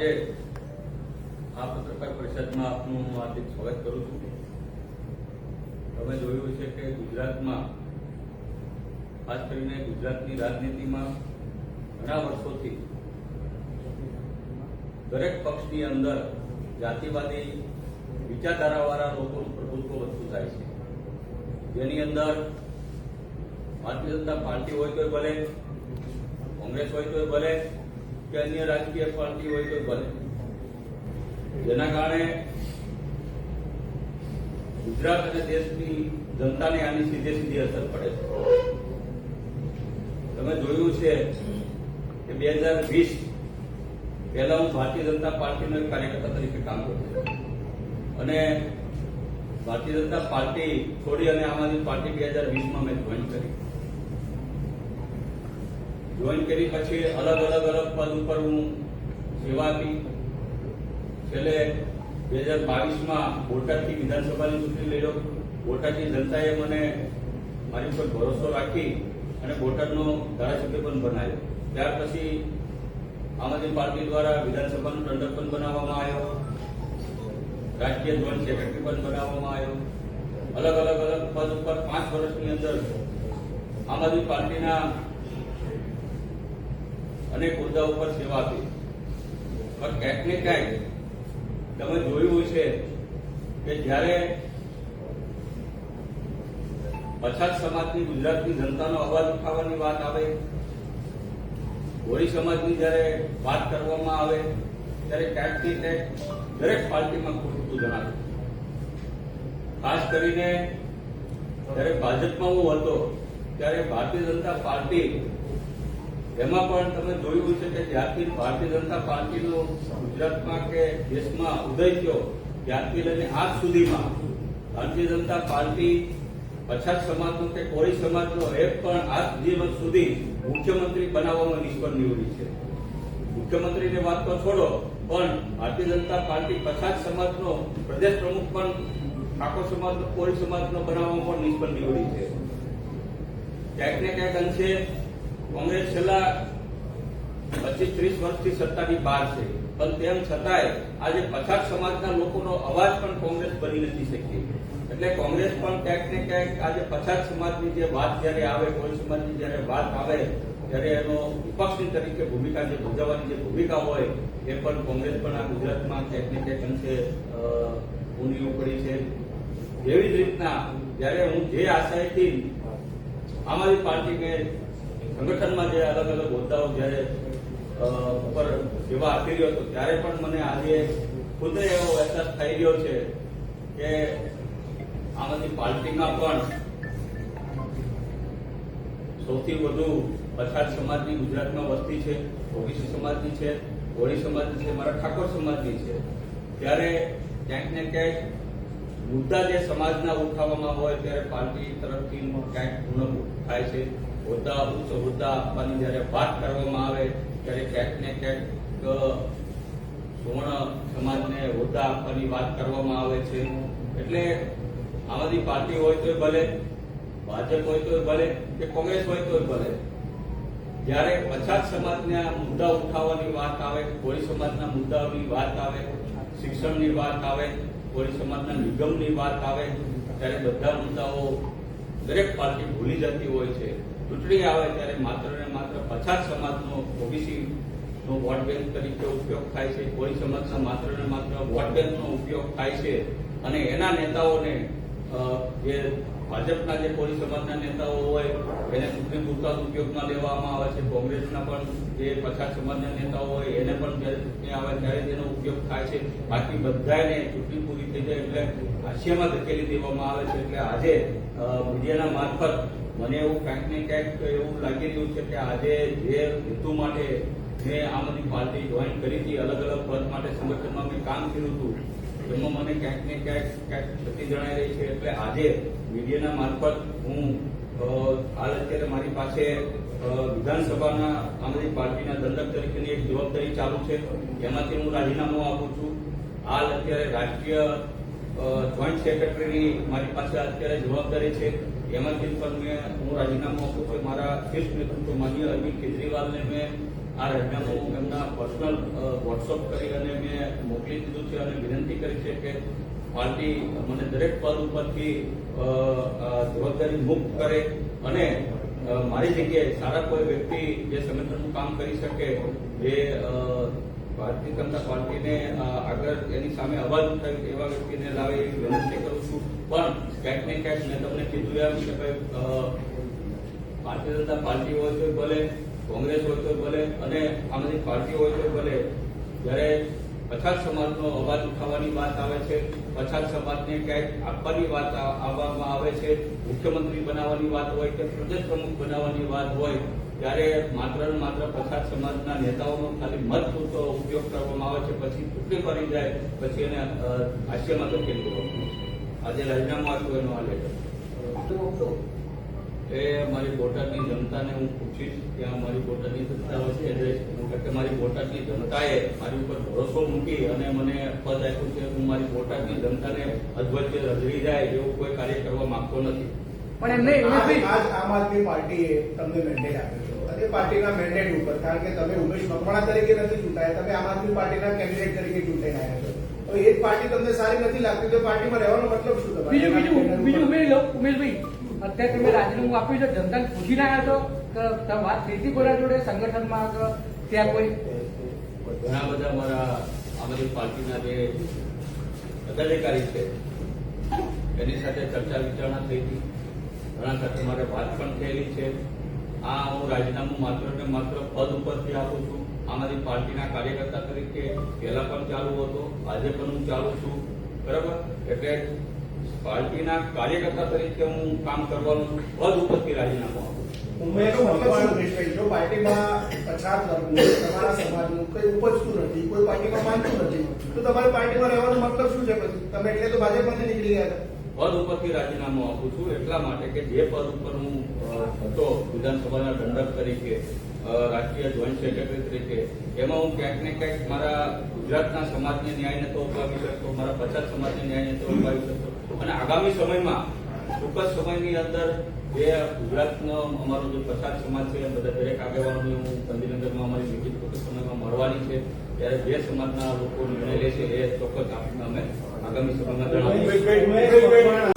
આજે આ પત્રકાર પરિષદમાં આપનું હાર્દિક સ્વાગત કરું છું. તમે જોયું છે કે ગુજરાતમાં, ખાસ કરીને ગુજરાતની રાજનીતિમાં ઘણા વર્ષોથી દરેક પક્ષની અંદર જાતિવાદી વિચારધારાવાળા લોકોનું પ્રભુત્વ વધતું જાય છે. જેની અંદર ભારતીય જનતા પાર્ટી હોય તો ભલે, કોંગ્રેસ હોય તો ભલે કે અન્ય રાજકીય પાર્ટી હોય તો ભલે. જેના કારણે ગુજરાત અને દેશની જનતાને આની સીધે સીધી અસર પડે છે. તમે જોયું છે કે બે હજાર વીસ પહેલા હું ભારતીય જનતા પાર્ટીનો કાર્યકર્તા તરીકે કામ કરતો. અને ભારતીય જનતા પાર્ટી છોડી અને આમ આદમી પાર્ટી બે હજાર વીસમાં મેં જોઈન કરી. જોઈન કરી પછી અલગ અલગ અલગ પદ ઉપર હું સેવા આપી. છેલ્લે બે હજાર બાવીસમાં બોટાદથી વિધાનસભાની ચૂંટણી લડ્યો. બોટાદની જનતાએ મને મારી ઉપર ભરોસો રાખી અને બોટાદનો ધારાસભ્ય પણ બનાવ્યો. ત્યાર પછી આમ આદમી પાર્ટી દ્વારા વિધાનસભાનો દંડક પણ બનાવવામાં આવ્યો. રાજકીય જોઈન્ટ સેક્રેટરી પણ બનાવવામાં આવ્યો. અલગ અલગ અલગ પદ ઉપર પાંચ વર્ષની અંદર આમ આદમી પાર્ટીના અનેક હોદ્દા ઉપર સેવા આપી પણ ક્યાંક ને ક્યાંક તમે જોયું છે કે જ્યારે પછાત સમાજની ગુજરાતની જનતાનો અવાજ ઉઠાવવાની વાત આવે હોળી સમાજની જ્યારે વાત કરવામાં આવે, ત્યારે ક્યાંક ને ક્યાંક દરેક પાર્ટીમાં ખોટું જણાવે ખાસ કરીને જ્યારે ભાજપમાં હું હતો, ત્યારે ભારતીય જનતા પાર્ટી એમાં પણ તમે જોયું છે કે જ્યારથી ભારતીય જનતા પાર્ટીનો ગુજરાતમાં કે દેશમાં ઉદય થયો, ત્યારથી લઈને આજ સુધીમાં ભારતીય જનતા પાર્ટી, પછાત સમાજનો કે કોળી સમાજનો એક પણ આજ દિવસ સુધી મુખ્યમંત્રી બનાવવામાં નિષ્ફળ નીવડી છે. મુખ્યમંત્રીની વાત તો છોડો, પણ ભારતીય જનતા પાર્ટી પછાત સમાજનો, પ્રદેશ પ્રમુખ પણ ઠાકોર સમાજનો, કોળી સમાજનો બનાવવામાં પણ નિષ્ફળ નીવડી છે. ક્યાંક ને ક્યાંક અંશે કોંગ્રેસ છેલ્લા પચીસ, ત્રીસ વર્ષથી સત્તાની બહાર છે. પણ તેમ છતાંય આજે પછાત સમાજના લોકોનો અવાજ પણ કોંગ્રેસ બની નથી શકી એટલે કોંગ્રેસ પણ ક્યાંક ને ક્યાંક આજે પછાત સમાજની જે વાત જયારે આવે, કોઈ સમાજની જયારે વાત આવે, ત્યારે એનો વિપક્ષની તરીકે ભૂમિકા જે ભજવવાની જે ભૂમિકા હોય, એ પણ કોંગ્રેસ પણ આ ગુજરાતમાં ક્યાંક ને ક્યાંક અંશે ઊંડી પડી છે. એવી જ રીતના જ્યારે હું જે આશયથી આદમી પાર્ટીને સંગઠનમાં જે અલગ અલગ હોદ્દાઓ જ્યારે ઉપર સેવા આપી રહ્યો હતો, ત્યારે પણ મને આજે ખુદ એવો અહેસાસ થઈ રહ્યો છે કે આમ આદમી પાર્ટીમાં પણ સૌથી વધુ પછાત સમાજની ગુજરાતમાં વસ્તી છે ઓબીસી સમાજની છે કોળી સમાજની છે, મારા ઠાકોર સમાજની છે. ત્યારે ક્યાંક ને ક્યાંક મુદ્દા જે સમાજના ઉઠાવવામાં હોય, ત્યારે પાર્ટી તરફથી ક્યાંક ઉણપ થાય છે. હોદ્દા, ઉચ્ચ હોદ્દા આપવાની જ્યારે વાત કરવામાં આવે, ત્યારે ક્યાંક ને ક્યાંક સુવર્ણ સમાજને હોદ્દા આપવાની વાત કરવામાં આવે છે. એટલે આમ પાર્ટી હોય તોય ભલે, ભાજપ હોય તોય ભલે, કે કોંગ્રેસ હોય તોય ભલે, જ્યારે પછાત સમાજના મુદ્દા ઉઠાવવાની વાત આવે, કોળી સમાજના મુદ્દાઓની વાત આવે, શિક્ષણની વાત આવે, કોળી સમાજના નિગમની વાત આવે, ત્યારે બધા મુદ્દાઓ દરેક પાર્ટી ભૂલી જતી હોય છે. ચૂંટણી આવે ત્યારે માત્ર ને માત્ર પછાત સમાજનો ઓબીસી નો વોટ બેંક તરીકે ઉપયોગ થાય છે. કોઈ સમાજના માત્ર ને માત્ર વોટ બેંકનો ઉપયોગ થાય છે. અને એના નેતાઓને જે ભાજપના જે કોળી સમાજના નેતાઓ હોય, એને સુપ્રીમ કોર્ટના ઉપયોગમાં લેવામાં આવે છે. કોંગ્રેસના પણ જે પછાત સમાજના નેતાઓ હોય, એને પણ જ્યારે આવે ત્યારે તેનો ઉપયોગ થાય છે. બાકી બધાને ચૂંટણી પૂરી થઈ જાય એટલે હાસ્યમાં ધકેલી દેવામાં આવે છે. એટલે આજે મીડિયાના મારફત મને એવું ક્યાંક ને ક્યાંક એવું લાગી રહ્યું છે કે આજે જે હેતુ માટે મેં આમ આદમી પાર્ટી જોઈન કરી હતી અલગ અલગ પદ માટે સંગઠનમાં મેં કામ કર્યું હતું. એમાં મને ક્યાંક ને ક્યાંક ક્યાંક ક્ષતિ જણાઈ રહી છે. એટલે આજે મીડિયાના મારફત હું હાલ અત્યારે મારી પાસે વિધાનસભાના આમ આદમી પાર્ટીના દંડક તરીકેની એક જવાબદારી ચાલુ છે. એમાંથી હું રાજીનામું આપું છું. હાલ અત્યારે રાષ્ટ્રીય જોઈન્ટ સેક્રેટરીની મારી પાસે અત્યારે જવાબદારી છે. એમાંથી પણ મેં, હું રાજીનામું આપું છું. મારા શ્રેષ્ઠ નેતૃત્વ માન્ય અરવિંદ કેજરીવાલને મેં આ રાજીનામું એમના પર્સનલ વોટ્સઅપ કરી અને મેં મોકલી દીધું છે અને વિનંતી કરી છે કે પાર્ટી મને દરેક પદ ઉપરથી જવાબદારી મુક્ત કરે અને મારી જગ્યાએ સારા કોઈ વ્યક્તિ જે સંગઠનનું કામ કરી શકે, જે ભારતીય જનતા પાર્ટીને આગળ એની સામે અવાજ ઉઠાવી એવા વ્યક્તિને લાવે એવી વિનંતી કરું છું. પણ ક્યાંક ને ક્યાંક મેં તમને કીધું એમ કે ભાઈ ભારતીય જનતા પાર્ટી હોય તો ભલે, કોંગ્રેસ હોય તો ભલે અને આમ પાર્ટી હોય તો ભલે જ્યારે પછાત સમાજનો અવાજ ઉઠાવવાની વાત આવે છે પછાત સમાજને ક્યાંક આપવાની વાત આવવામાં આવે છે મુખ્યમંત્રી બનાવવાની વાત હોય કે પ્રદેશ પ્રમુખ બનાવવાની વાત હોય ત્યારે માત્ર ને માત્ર પછાત સમાજના નેતાઓનો ખાલી મત પૂરતો ઉપયોગ કરવામાં આવે છે પછી ચૂંટણી ફરી જાય પછી એને હાસ્યમાં તો દેવામાં આજે રાજીનામું આપ્યું એનો આ લેટર એ મારી બોટાદની જનતાને હું પૂછીશ કે આ મારી બોટાદની જનતા કે મારી બોટાદની જનતાએ મારી ઉપર ભરોસો મૂકી અને મને પદ આપ્યું છે હું મારી બોટાદની જનતાને અધવચ્ચે રજડી જાય એવું કોઈ કાર્ય કરવા માંગતો નથી. પણ એમને આજ આમ આદમી પાર્ટીએ તમને મેન્ડેટ આપ્યો છે. અને પાર્ટીના મેન્ડેટ ઉપર કારણ કે તમે ઉમેશ મકવાણા તરીકે નથી ચૂંટાયા તમે આમ આદમી પાર્ટીના કેન્ડિડેટ તરીકે ચૂંટાઈ આવ્યા છો. તો એ જ પાર્ટી તમને સારી નથી લાગતી તો પાર્ટીમાં રહેવાનો મતલબ શું તમારે? બીજું બીજું બીજું ઉમેરી ઉમેશભાઈ અત્યારે તમે રાજીનામું આપ્યું છે જનતાને પૂછીને રહ્યા છો કે વાત થઈ હતી કોના જોડે સંગઠનમાં ત્યાં કોઈ? ઘણા બધા મારા આમ આદમી પાર્ટીના જે પદાધિકારી છે, એની સાથે ચર્ચા વિચારણા થઈ હતી. ઘણા સાથે મારે વાત પણ થયેલી છે. આ હું રાજીનામું માત્ર ને માત્ર પદ ઉપરથી આપું છું. આમ આદમી પાર્ટીના કાર્યકર્તા તરીકે પહેલા પણ ચાલુ હતો, આજે પણ હું ચાલુ છું. બરાબર? એટલે પાર્ટીના કાર્યકર્તા તરીકે હું કામ કરવાનું, પદ ઉપરથી રાજીનામું આપું. જો પાર્ટીમાં પછાત વર્ગનું તમારા સમાજનું કોઈ ઉપજતું નથી કોઈ પાર્ટીમાં માનતું નથી તો તમારી પાર્ટીમાં રહેવાનો મતલબ શું છે પછી? તમે એટલે તો ભાજપમાંથી નીકળી ગયા પદ ઉપરથી રાજીનામું આપું છું એટલા માટે કે જે પદ ઉપર હું હતો વિધાનસભાના દંડક તરીકે રાષ્ટ્રીય જોઈન્ટ સેક્રેટરી તરીકે એમાં હું ક્યાંક ને ક્યાંક મારા ગુજરાતના સમાજને ન્યાય નતો ઉપાવી શકતો મારા પછાત સમાજને ન્યાય નતો ઉપાવી શકતો. અને આગામી સમયમાં ટૂંક જ સમયની અંદર જે ગુજરાતનો અમારો જે પછાત સમાજ છે બધા દરેક આગેવાનોને હું ગાંધીનગરમાં અમારી વિવિધ જ મળવાની છે. ત્યારે જે સમાજના લોકો નિર્ણય લે છે, એ ચોક્કસ આપીને અમે આગામી સભામાં જણાવીશું.